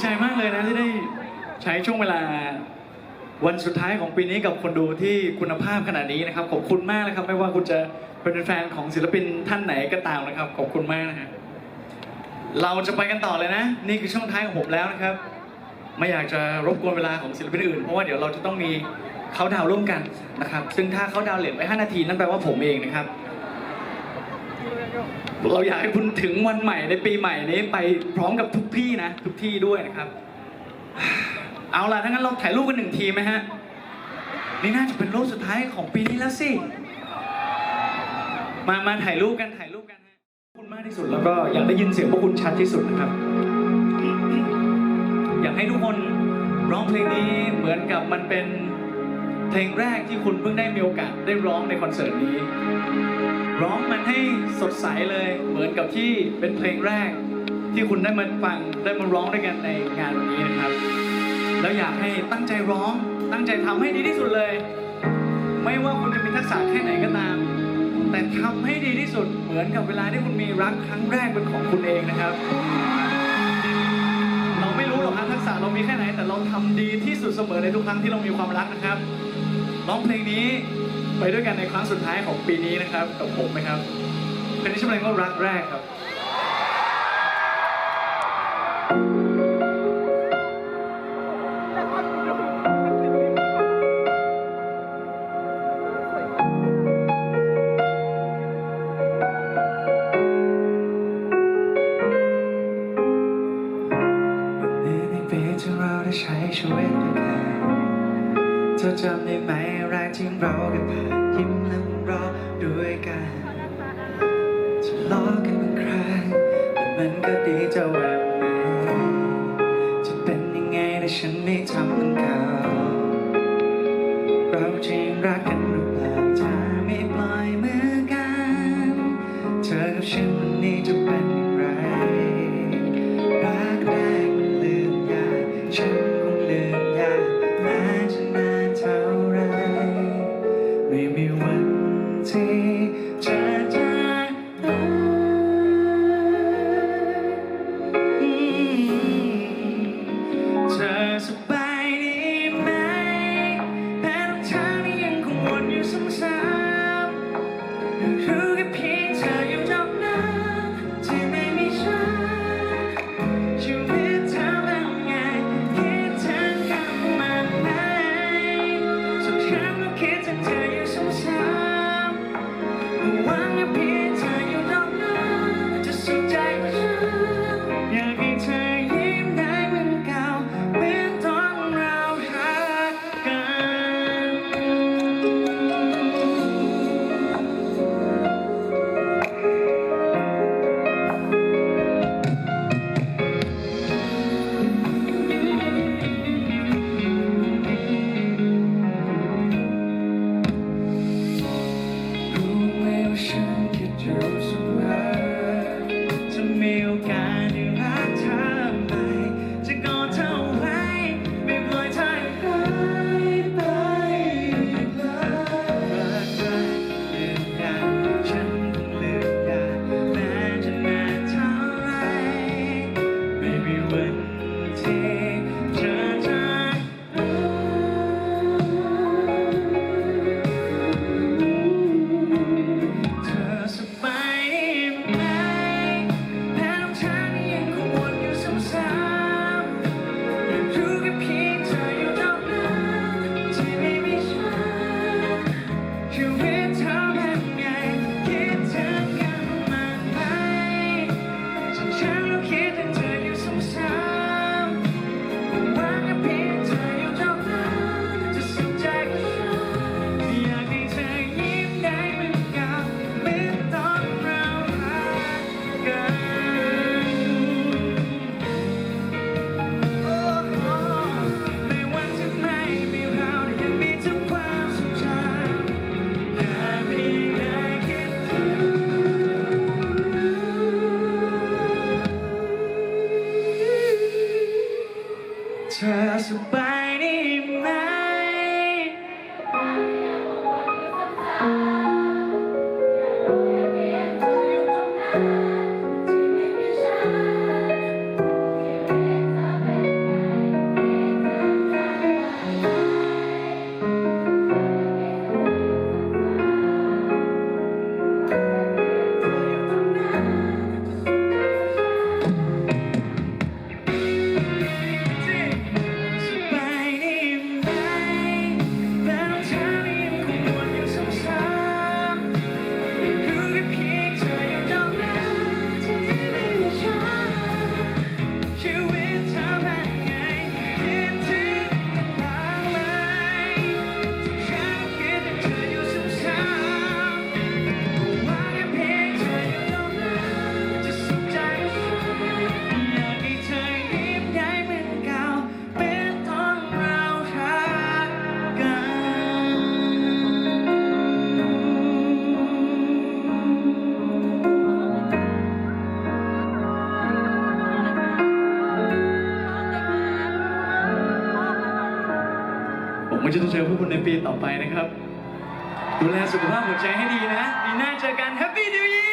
ดีใจมากเลยนะที่ได้ใช้ช่วงเวลาวันสุดท้ายของปีนี้กับคนดูที่คุณภาพขนาดนี้นะครับขอบคุณมากนะครับ ไม่ว่าคุณจะเป็นแฟนของศิลปินท่านไหนก็ตามนะครับ ขอบคุณมากนะฮะเราจะไปกันต่อเลยนะ นี่คือช่วงท้ายของผมแล้วนะครับ ไม่อยากจะรบกวนเวลาของศิลปินอื่นเพราะว่าเดี๋ยวเราจะต้องมีเขาดาวร่วมกันนะครับ ซึ่งถ้าเขาดาวน์เลทไว้5นาทีนั่นแปลว่าผมเองนะครับ เราอยากให้คุณถึงวันใหม่ในปีใหม่นี้ไปพร้อมกับทุกที่นะ ทุกที่ด้วยนะครับ เอาล่ะถ้างั้นเราถ่ายรูปกันหนึ่งทีไหมฮะ นี่น่าจะเป็นรูปสุดท้ายของปีนี้แล้วสิ มามาถ่ายรูปกันถ่ายรูปกันฮะขอบคุณมากที่สุดแล้วก็อยากได้ยินเสียงพวกคุณชัดที่สุดนะครับ อยากให้ทุกคนร้องเพลงนี้เหมือนกับมันเป็นเพลงแรกที่คุณเพิ่งได้มีโอกาสได้ร้องในคอนเสิร์ตนี้ ร้องมันให้สดใสเลย เหมือนกับที่เป็นเพลงแรก ที่คุณได้มาฟังได้มาร้องด้วยกันในงานวันนี้นะครับ แล้วอยากให้ตั้งใจร้องตั้งใจทำให้ดีที่สุดเลย ไม่ว่าคุณจะมีทักษะแค่ไหนก็ตาม แต่ทำให้ดีที่สุดเหมือนกับเวลาที่คุณมีรักครั้งแรกเป็นของคุณเองนะครับ เราไม่รู้หรอกครับทักษะเรามีแค่ไหน แต่เราทำดีที่สุดเสมอในทุกครั้งที่เรามีความรักนะครับร้องเพลงนี้ ไปด้วยกันในครั้งสุดท้ายของปีนี้นะครับ กับผมนะครับเพลงนี้ชื่อเพลงว่ารักแรกครับในปีที่เราได้ใช้ชีวิตด้วยกันเธอจำได้ไหมรก ที่เรากันผ่านยิ้มและหัวรอด้วยกันจะล้อกันบางครั้งแต่มันก็ดีจะแหวกไหนจะเป็นยังไงถ้าฉันไม่ทำมันเขาเราจะยังรักกัน 没有声响我望平川 Try to survive. จะต้องเจอพวกคนณในปีต่อไปนะครับ ดูแลสุขภาพหัวใจให้ดีนะปีหน้าเจอกันแฮปปี้นิว e a r